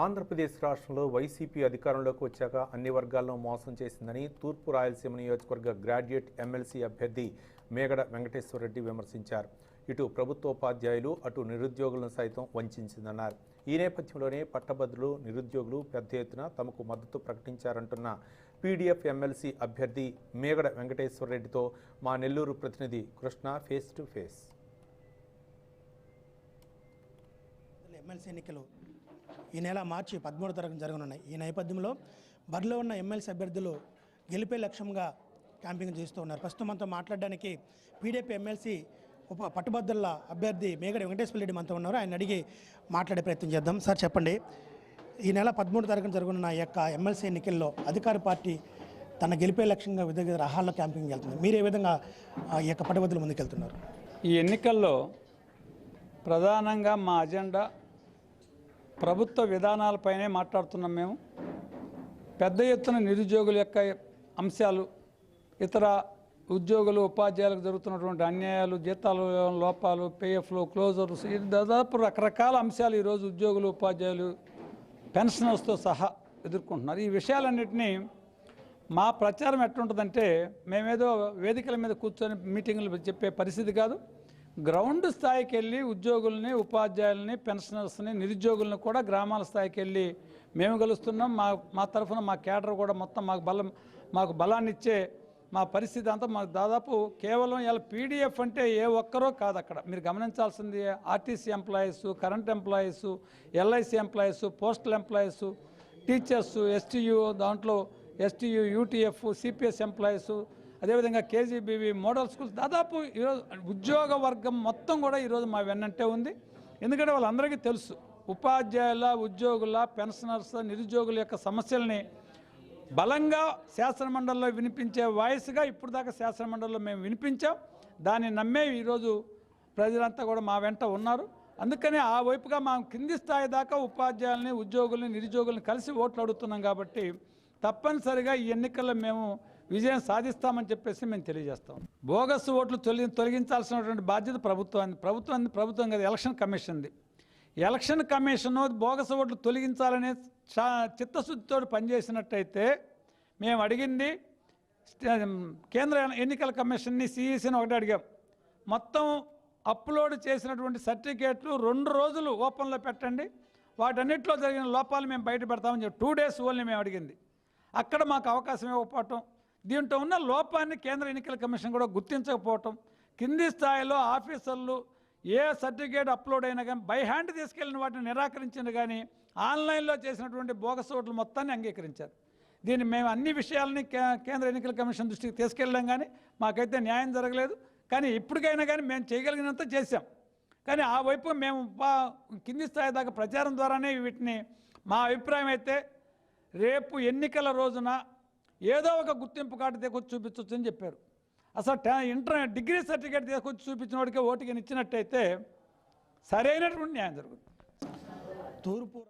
ఆంధ్రప్రదేశ్ రాష్ట్రంలో వైసీపీ అధికారంలోకి వచ్చాక అన్ని వర్గాల్లో మోసం చేసిందని తూర్పు రాయలసీమ నియోజకవర్గ గ్రాడ్యుయేట్ ఎమ్మెల్సీ అభ్యర్థి మేగడ వెంకటేశ్వరరెడ్డి విమర్శించారు. ఇటు ప్రభుత్వోపాధ్యాయులు అటు నిరుద్యోగులను సైతం వంచిందన్నారు ఈ నేపథ్యంలోనే పట్టభద్రులు నిరుద్యోగులు పెద్ద ఎత్తున తమకు మద్దతు ప్రకటించారంటున్న పీడీఎఫ్ ఎమ్మెల్సీ అభ్యర్థి మేగడ వెంకటేశ్వరరెడ్డితో మా నెల్లూరు ప్రతినిధి Krishna face to face. MLC ఎన్నికలు ఈ నెల మార్చి పదమూడో తారీఖున జరగనున్నాయి. ఈ నేపథ్యంలో బరిలో ఉన్న ఎమ్మెల్సీ అభ్యర్థులు గెలిపే లక్ష్యంగా క్యాంపింగ్ చేస్తూ ఉన్నారు. ప్రస్తుతం మనతో మాట్లాడడానికి పీడీపీ ఎమ్మెల్సీ ఉప పట్టుభద్రుల అభ్యర్థి మేగడి వెంకటేశ్వర రెడ్డి మనతో ఉన్నారు. ఆయన అడిగి మాట్లాడే ప్రయత్నం చేద్దాం. సార్ చెప్పండి. ఈ నెల పదమూడు తారీఖున జరగనున్న ఈ యొక్క ఎమ్మెల్సీ ఎన్నికల్లో అధికార పార్టీ తన గెలిపే లక్ష్యంగా వివిధ రహాల్లో క్యాంపింగ్ వెళ్తుంది మీరు ఏ విధంగా ఆ, ఈ యొక్క పట్టుభద్రులు ముందుకెళ్తున్నారు? ఈ ఎన్నికల్లో ప్రధానంగా మా అజెండా ప్రభుత్వ విధానాలపైనే మాట్లాడుతున్నాం మేము. పెద్ద ఎత్తున నిరుద్యోగుల యొక్క అంశాలు ఇతర ఉద్యోగులు ఉపాధ్యాయులకు జరుగుతున్నటువంటి అన్యాయాలు జీతాలు లోపాలు పేఎఫ్లు క్లోజర్స్ ఇది దాదాపు రకరకాల అంశాలు ఈరోజు ఉద్యోగులు ఉపాధ్యాయులు పెన్షనర్స్తో సహా ఎదుర్కొంటున్నారు. ఈ విషయాలన్నింటినీ మా ప్రచారం ఎట్లుంటుందంటే మేమేదో వేదికల మీద కూర్చొని మీటింగ్లు చెప్పే పరిస్థితి కాదు. గ్రౌండ్ స్థాయికి వెళ్ళి ఉద్యోగుల్ని ఉపాధ్యాయుల్ని పెన్షనర్స్ని నిరుద్యోగులను కూడా గ్రామాల స్థాయికి వెళ్ళి మేము గెలుస్తున్నాం. మా మా తరఫున మా కేడర్ కూడా మొత్తం మాకు బలం మాకు బలాన్ని ఇచ్చే మా పరిస్థితి అంతా మాకు దాదాపు కేవలం ఇలా పీడిఎఫ్ అంటే ఏ ఒక్కరో కాదు అక్కడ. మీరు గమనించాల్సింది RTC employees current employees LIC employees postal employees teachers STU దాంట్లో ఎస్టీయూ యూటీఎఫ్ సిపిఎస్ ఎంప్లాయీస్ అదేవిధంగా కేజీబీవి మోడల్ స్కూల్స్ దాదాపు ఈరోజు ఉద్యోగ వర్గం మొత్తం కూడా ఈరోజు మా వెన్నంటే ఉంది. ఎందుకంటే వాళ్ళందరికీ తెలుసు ఉపాధ్యాయుల ఉద్యోగుల పెన్షనర్స్ నిరుద్యోగుల యొక్క సమస్యల్ని బలంగా శాసనమండలిలో వినిపించే వాయిస్గా ఇప్పుడు దాకా శాసనమండలిలో మేము వినిపించాం. దాన్ని నమ్మే ఈరోజు ప్రజలంతా కూడా మా వెంట ఉన్నారు. అందుకనే ఆ వైపుగా మా కింది స్థాయి దాకా ఉపాధ్యాయుల్ని ఉద్యోగుల్ని నిరుద్యోగుల్ని కలిసి ఓట్లు అడుగుతున్నాం కాబట్టి తప్పనిసరిగా ఈ ఎన్నికల్లో మేము విజయం సాధిస్తామని చెప్పేసి మేము తెలియజేస్తాం. బోగస్ ఓట్లు తొలగి తొలగించాల్సినటువంటి బాధ్యత ప్రభుత్వాన్ని ప్రభుత్వం ప్రభుత్వం కదా ఎలక్షన్ కమిషన్ది. ఎలక్షన్ కమిషన్ బోగస్ ఓట్లు తొలగించాలనే చా- చిత్తశుద్ధితో పనిచేసినట్టయితే మేము అడిగింది కేంద్ర ఎన్నికల కమిషన్ని సిఈసిని ఒకటి అడిగాం. మొత్తం అప్లోడ్ చేసినటువంటి సర్టిఫికేట్లు రెండు రోజులు ఓపెన్లో పెట్టండి. వాటన్నిటిలో జరిగిన లోపాలు మేము బయట పెడతామని చెప్పి టూ డేస్ ఓన్లీ మేము అడిగింది. అక్కడ మాకు అవకాశం ఇవ్వకపోవటం దీంట్లో ఉన్న లోపాన్ని కేంద్ర ఎన్నికల కమిషన్ కూడా గుర్తించకపోవటం కింది స్థాయిలో ఆఫీసర్లు ఏ సర్టిఫికేట్ అప్లోడ్ అయినా కానీ బై హ్యాండ్ తీసుకెళ్ళిన వాటిని నిరాకరించింది కానీ ఆన్లైన్లో చేసినటువంటి బోగస్ ఓట్లు మొత్తాన్ని అంగీకరించారు. దీన్ని మేము అన్ని విషయాలని కేంద్ర ఎన్నికల కమిషన్ దృష్టికి తీసుకెళ్ళాం కానీ మాకైతే న్యాయం జరగలేదు. కానీ ఇప్పటికైనా కానీ మేము చేయగలిగినంత చేశాం. కానీ ఆ వైపు మేము బా- కింది స్థాయి దాకా ప్రచారం ద్వారానే వీటిని మా అభిప్రాయం అయితే రేపు ఎన్నికల రోజున ఏదో ఒక గుర్తింపు కార్డు తీసుకొచ్చి చూపించవచ్చు అని చెప్పారు. అసలు టా ఇంటర్ డిగ్రీ సర్టిఫికేట్ తీసుకొచ్చి చూపించిన వాడికి ఓటుకి ఇచ్చినట్టయితే సరైనటువంటి న్యాయం జరుగుతుంది. తూర్పు